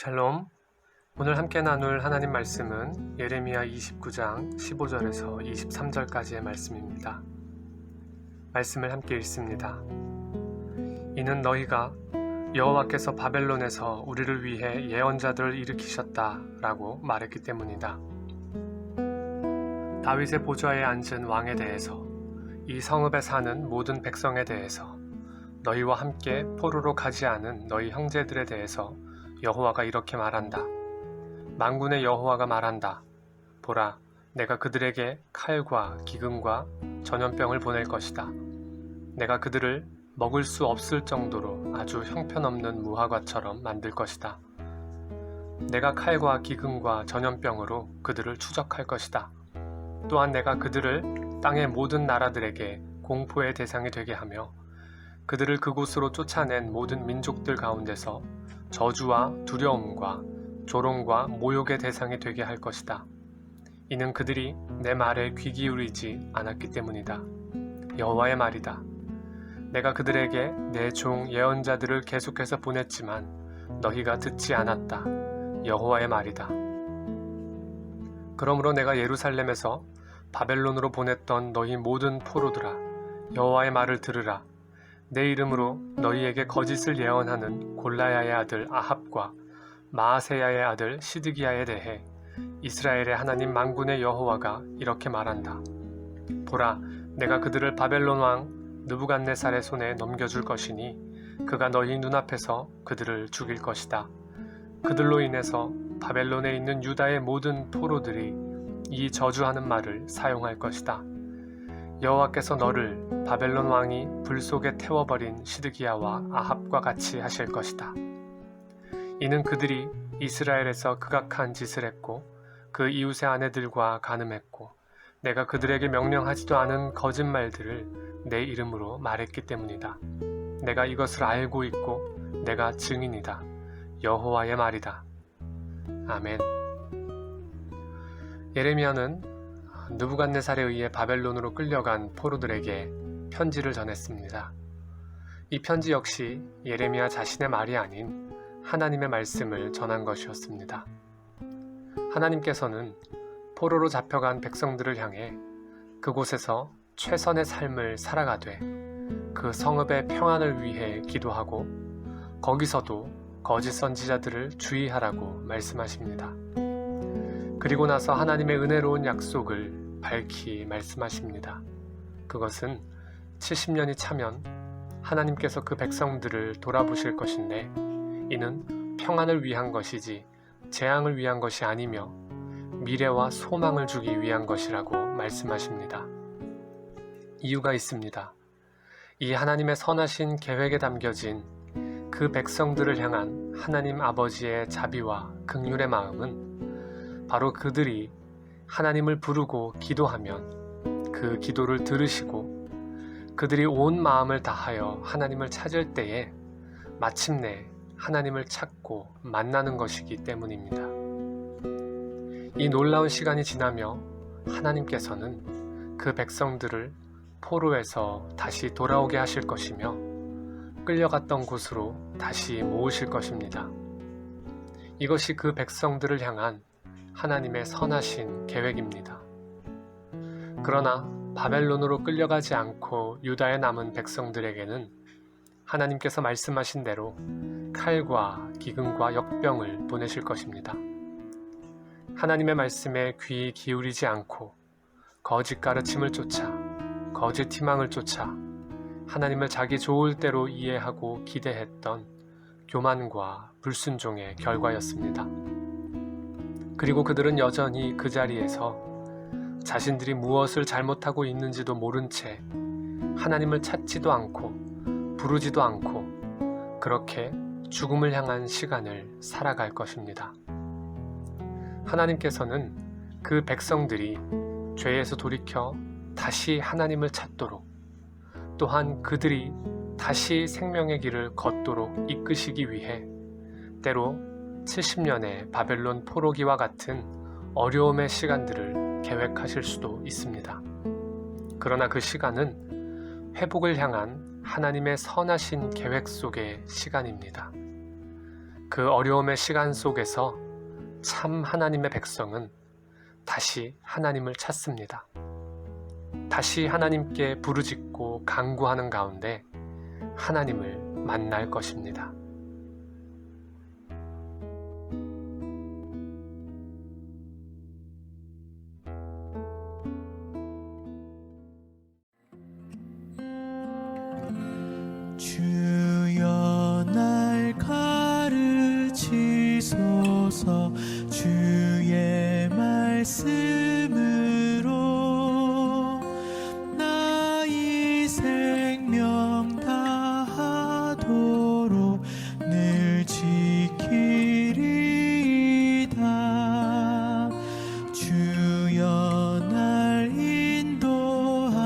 샬롬. 오늘 함께 나눌 하나님 말씀은 예레미야 29장 15절에서 23절까지의 말씀입니다. 말씀을 함께 읽습니다. 이는 너희가 여호와께서 바벨론에서 우리를 위해 예언자들을 일으키셨다라고 말했기 때문이다. 다윗의 보좌에 앉은 왕에 대해서 이 성읍에 사는 모든 백성에 대해서 너희와 함께 포로로 가지 않은 너희 형제들에 대해서 여호와가 이렇게 말한다. 만군의 여호와가 말한다. 보라, 내가 그들에게 칼과 기근과 전염병을 보낼 것이다. 내가 그들을 먹을 수 없을 정도로 아주 형편없는 무화과처럼 만들 것이다. 내가 칼과 기근과 전염병으로 그들을 추적할 것이다. 또한 내가 그들을 땅의 모든 나라들에게 공포의 대상이 되게 하며 그들을 그곳으로 쫓아낸 모든 민족들 가운데서 저주와 두려움과 조롱과 모욕의 대상이 되게 할 것이다. 이는 그들이 내 말에 귀 기울이지 않았기 때문이다. 여호와의 말이다. 내가 그들에게 내 종 예언자들을 계속해서 보냈지만 너희가 듣지 않았다. 여호와의 말이다. 그러므로 내가 예루살렘에서 바벨론으로 보냈던 너희 모든 포로들아 여호와의 말을 들으라. 내 이름으로 너희에게 거짓을 예언하는 골라야의 아들 아합과 마아세야의 아들 시드기야에 대해 이스라엘의 하나님 만군의 여호와가 이렇게 말한다. 보라, 내가 그들을 바벨론 왕 느부갓네살의 손에 넘겨줄 것이니 그가 너희 눈앞에서 그들을 죽일 것이다. 그들로 인해서 바벨론에 있는 유다의 모든 포로들이 이 저주하는 말을 사용할 것이다. 여호와께서 너를 바벨론 왕이 불 속에 태워버린 시드기야와 아합과 같이 하실 것이다. 이는 그들이 이스라엘에서 극악한 짓을 했고 그 이웃의 아내들과 간음했고 내가 그들에게 명령하지도 않은 거짓말들을 내 이름으로 말했기 때문이다. 내가 이것을 알고 있고 내가 증인이다. 여호와의 말이다. 아멘. 예레미야는 느부갓네살에 의해 바벨론으로 끌려간 포로들에게 편지를 전했습니다. 이 편지 역시 예레미야 자신의 말이 아닌 하나님의 말씀을 전한 것이었습니다. 하나님께서는 포로로 잡혀간 백성들을 향해 그곳에서 최선의 삶을 살아가되 그 성읍의 평안을 위해 기도하고 거기서도 거짓 선지자들을 주의하라고 말씀하십니다. 그리고 나서 하나님의 은혜로운 약속을 밝히 말씀하십니다. 그것은 70년이 차면 하나님께서 그 백성들을 돌아보실 것인데 이는 평안을 위한 것이지 재앙을 위한 것이 아니며 미래와 소망을 주기 위한 것이라고 말씀하십니다. 이유가 있습니다. 이 하나님의 선하신 계획에 담겨진 그 백성들을 향한 하나님 아버지의 자비와 극률의 마음은 바로 그들이 하나님을 부르고 기도하면 그 기도를 들으시고 그들이 온 마음을 다하여 하나님을 찾을 때에 마침내 하나님을 찾고 만나는 것이기 때문입니다. 이 놀라운 시간이 지나며 하나님께서는 그 백성들을 포로에서 다시 돌아오게 하실 것이며 끌려갔던 곳으로 다시 모으실 것입니다. 이것이 그 백성들을 향한 하나님의 선하신 계획입니다. 그러나 바벨론으로 끌려가지 않고 유다에 남은 백성들에게는 하나님께서 말씀하신 대로 칼과 기근과 역병을 보내실 것입니다. 하나님의 말씀에 귀 기울이지 않고 거짓 가르침을 쫓아 거짓 희망을 쫓아 하나님을 자기 좋을 대로 이해하고 기대했던 교만과 불순종의 결과였습니다. 그리고 그들은 여전히 그 자리에서 자신들이 무엇을 잘못하고 있는지도 모른 채 하나님을 찾지도 않고 부르지도 않고 그렇게 죽음을 향한 시간을 살아갈 것입니다. 하나님께서는 그 백성들이 죄에서 돌이켜 다시 하나님을 찾도록 또한 그들이 다시 생명의 길을 걷도록 이끄시기 위해 때로 70년의 바벨론 포로기와 같은 어려움의 시간들을 계획하실 수도 있습니다. 그러나 그 시간은 회복을 향한 하나님의 선하신 계획 속의 시간입니다. 그 어려움의 시간 속에서 참 하나님의 백성은 다시 하나님을 찾습니다. 다시 하나님께 부르짖고 간구하는 가운데 하나님을 만날 것입니다. 주여 날 가르치소서. 주의 말씀으로 나의 생명 다하도록 늘 지키리다. 주여 날 인도하소서.